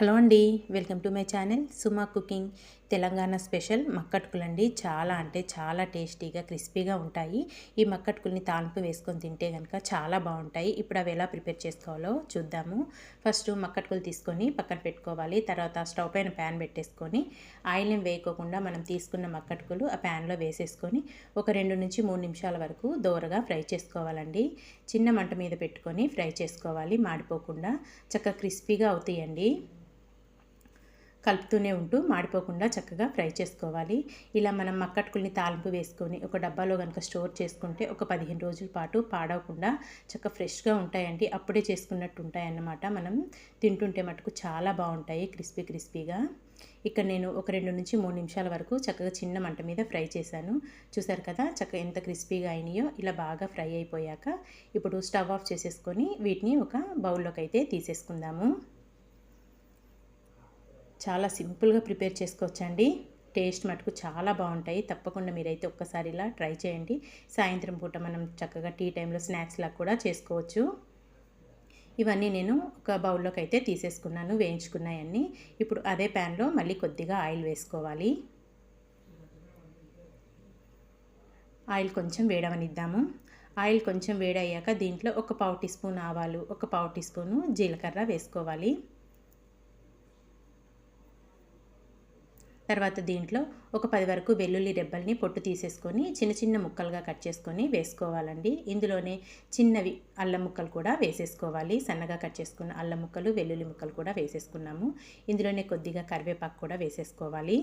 Hello అండి welcome to my channel Suma cooking Telangana special మక్కటుకులు అండి చాలా అంటే చాలా టేస్టీగా క్రిస్పీగా ఉంటాయి. ఈ మక్కట్కుల్ని తాలింపు వేసుకొని తింటే కనుక చాలా బాగుంటాయి. ఇప్పుడు అవి ఎలా ప్రిపేర్ చేసుకోవాలో చూద్దాము. ఫస్ట్ మక్కట్కులు తీసుకొని పక్కన పెట్టుకోవాలి. తర్వాత స్టవ్ పైన ప్యాన్ పెట్టేసుకొని ఆయిల్ని వేయకోకుండా మనం తీసుకున్న మక్కట్కులు ఆ ప్యాన్లో వేసేసుకొని ఒక రెండు నుంచి మూడు నిమిషాల వరకు దోరగా ఫ్రై చేసుకోవాలండి. చిన్న మంట మీద పెట్టుకొని ఫ్రై చేసుకోవాలి. మాడిపోకుండా చక్కగా క్రిస్పీగా అవుతాయండి. కలుపుతూనే ఉంటూ మాడిపోకుండా చక్కగా ఫ్రై చేసుకోవాలి. ఇలా మనం మక్కట్టుకుల్ని తాలింపు వేసుకొని ఒక డబ్బాలో కనుక స్టోర్ చేసుకుంటే ఒక పదిహేను రోజుల పాటు పాడవకుండా చక్కగా ఫ్రెష్గా ఉంటాయండి. అప్పుడే చేసుకున్నట్టు ఉంటాయన్నమాట. మనం తింటుంటే మటుకు చాలా బాగుంటాయి క్రిస్పీ క్రిస్పీగా. ఇక్కడ నేను ఒక రెండు నుంచి మూడు నిమిషాల వరకు చక్కగా చిన్న మంట మీద ఫ్రై చేశాను. చూసారు కదా చక్కగా ఎంత క్రిస్పీగా అయినాయో. ఇలా బాగా ఫ్రై అయిపోయాక ఇప్పుడు స్టవ్ ఆఫ్ చేసేసుకొని వీటిని ఒక బౌల్లోకి అయితే తీసేసుకుందాము. చాలా సింపుల్గా ప్రిపేర్ చేసుకోవచ్చండి. టేస్ట్ మటుకు చాలా బాగుంటాయి. తప్పకుండా మీరైతే ఒక్కసారి ఇలా ట్రై చేయండి. సాయంత్రం పూట మనం చక్కగా టీ టైంలో స్నాక్స్లా కూడా చేసుకోవచ్చు. ఇవన్నీ నేను ఒక బౌల్లోకి అయితే తీసేసుకున్నాను. వేయించుకున్నాయన్నీ. ఇప్పుడు అదే ప్యాన్లో మళ్ళీ కొద్దిగా ఆయిల్ వేసుకోవాలి. ఆయిల్ కొంచెం వేడవనిద్దాము. ఆయిల్ కొంచెం వేడయ్యాక దీంట్లో ఒక పావు టీ స్పూన్ ఆవాలు ఒక పావు టీ స్పూను జీలకర్ర వేసుకోవాలి. తర్వాత దీంట్లో ఒక పది వరకు వెల్లుల్లి రెబ్బల్ని పొట్టు తీసేసుకొని చిన్న చిన్న ముక్కలుగా కట్ చేసుకొని వేసుకోవాలండి. ఇందులోనే చిన్నవి అల్లం ముక్కలు కూడా వేసేసుకోవాలి. సన్నగా కట్ చేసుకున్న అల్లం ముక్కలు వెల్లుల్లి ముక్కలు కూడా వేసేసుకున్నాము. ఇందులోనే కొద్దిగా కరివేపాకు కూడా వేసేసుకోవాలి.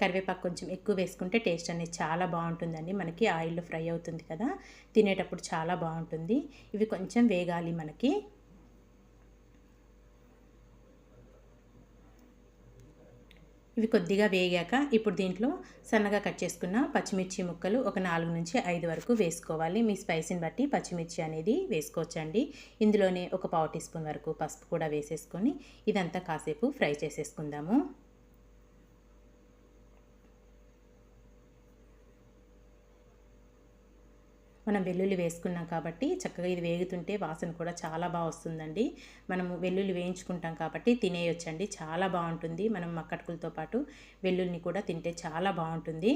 కరివేపాకు కొంచెం ఎక్కువ వేసుకుంటే టేస్ట్ అనేది చాలా బాగుంటుందండి. మనకి ఆయిల్లో ఫ్రై అవుతుంది కదా తినేటప్పుడు చాలా బాగుంటుంది. ఇవి కొంచెం వేగాలి మనకి. ఇవి కొద్దిగా వేగాక ఇప్పుడు దీంట్లో సన్నగా కట్ చేసుకున్న పచ్చిమిర్చి ముక్కలు ఒక నాలుగు నుంచి ఐదు వరకు వేసుకోవాలి. మీ స్పైసీని బట్టి పచ్చిమిర్చి అనేది వేసుకోవచ్చండి. ఇందులోనే ఒక పావు టీ స్పూన్ వరకు పసుపు కూడా వేసేసుకొని ఇదంతా కాసేపు ఫ్రై చేసేసుకుందాము. మనం వెల్లుల్లి వేసుకున్నాం కాబట్టి చక్కగా ఇది వేగుతుంటే వాసన కూడా చాలా బాగా వస్తుందండి. మనం వెల్లుల్లి వేయించుకుంటాం కాబట్టి తినేయొచ్చండి. చాలా బాగుంటుంది. మనం మక్కటుకులతో పాటు వెల్లుల్లిని కూడా తింటే చాలా బాగుంటుంది.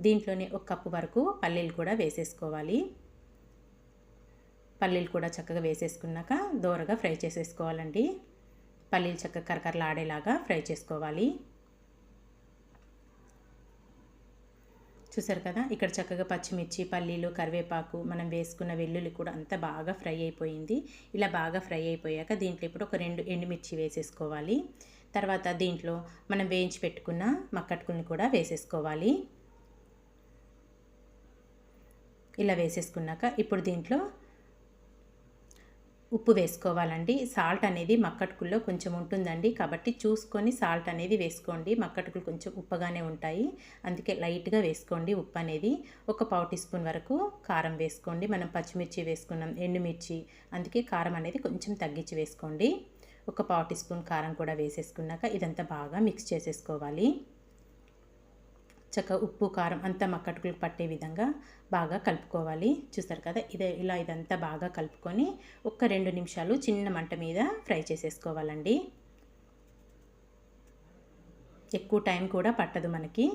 దీంట్లోనే ఒక కప్పు వరకు పల్లీలు కూడా వేసేసుకోవాలి. పల్లీలు కూడా చక్కగా వేసేసుకున్నాక దోరగా ఫ్రై చేసేసుకోవాలండి. పల్లీలు చక్కగా కరకరలాడేలాగా ఫ్రై చేసుకోవాలి. చూసారు కదా? ఇక్కడ చక్కగా పచ్చిమిర్చి పల్లీలు కరివేపాకు మనం వేసుకున్న వెల్లుల్లి కూడా అంతా బాగా ఫ్రై అయిపోయింది. ఇలా బాగా ఫ్రై అయిపోయాక దీంట్లో ఇప్పుడు ఒక రెండు ఎండుమిర్చి వేసేసుకోవాలి. తర్వాత దీంట్లో మనం వేయించి పెట్టుకున్న మక్కట్టుకుని కూడా వేసేసుకోవాలి. ఇలా వేసేసుకున్నాక ఇప్పుడు దీంట్లో ఉప్పు వేసుకోవాలండి. సాల్ట్ అనేది మక్కటుకుల్లో కొంచెం ఉంటుందండి. కాబట్టి చూసుకొని సాల్ట్ అనేది వేసుకోండి. మక్కటుకులు కొంచెం ఉప్పగానే ఉంటాయి. అందుకే లైట్గా వేసుకోండి ఉప్పు అనేది. ఒక పావు టీ స్పూన్ వరకు కారం వేసుకోండి. మనం పచ్చిమిర్చి వేసుకున్నాం ఎండుమిర్చి. అందుకే కారం అనేది కొంచెం తగ్గించి వేసుకోండి. ఒక పావు టీ స్పూన్ కారం కూడా వేసేసుకున్నాక ఇదంతా బాగా మిక్స్ చేసేసుకోవాలి. చక్కగా ఉప్పు కారం అంతా మక్కటుకులకు పట్టే విధంగా బాగా కలుపుకోవాలి. చూస్తారు కదా ఇదే ఇలా ఇదంతా బాగా కలుపుకొని ఒక్క రెండు నిమిషాలు చిన్న మంట మీద ఫ్రై చేసేసుకోవాలండి. ఎక్కువ టైం కూడా పట్టదు మనకి.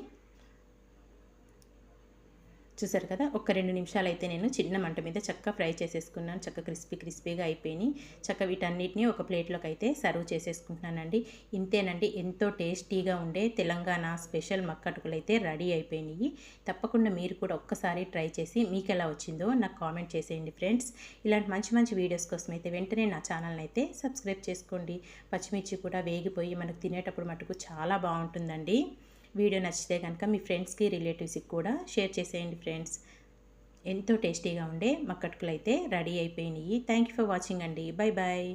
చూసారు కదా? ఒక రెండు నిమిషాలు అయితే నేను చిన్న మంట మీద చక్కగా ఫ్రై చేసేసుకున్నాను. చక్క క్రిస్పీ క్రిస్పీగా అయిపోయినాయి. చక్క వీటన్నిటిని ఒక ప్లేట్లోకి అయితే సర్వ్ చేసేసుకుంటున్నానండి. ఇంతేనండి ఎంతో టేస్టీగా ఉండే తెలంగాణ స్పెషల్ మక్కటుకులు అయితే రెడీ అయిపోయినాయి. తప్పకుండా మీరు కూడా ఒక్కసారి ట్రై చేసి మీకు ఎలా వచ్చిందో నాకు కామెంట్ చేసేయండి ఫ్రెండ్స్. ఇలాంటి మంచి మంచి వీడియోస్ కోసం అయితే వెంటనే నా ఛానల్ని అయితే సబ్స్క్రైబ్ చేసుకోండి. పచ్చిమిర్చి కూడా వేగిపోయి మనకు తినేటప్పుడు మటుకు చాలా బాగుంటుందండి. వీడియో నచ్చితే కనుక మీ ఫ్రెండ్స్కి రిలేటివ్స్కి కూడా షేర్ చేసేయండి ఫ్రెండ్స్. ఎంతో టేస్టీగా ఉండే మక్కట్కులు అయితే రెడీ అయిపోయినాయి. థ్యాంక్ యూ ఫర్ వాచింగ్ అండి. Bye bye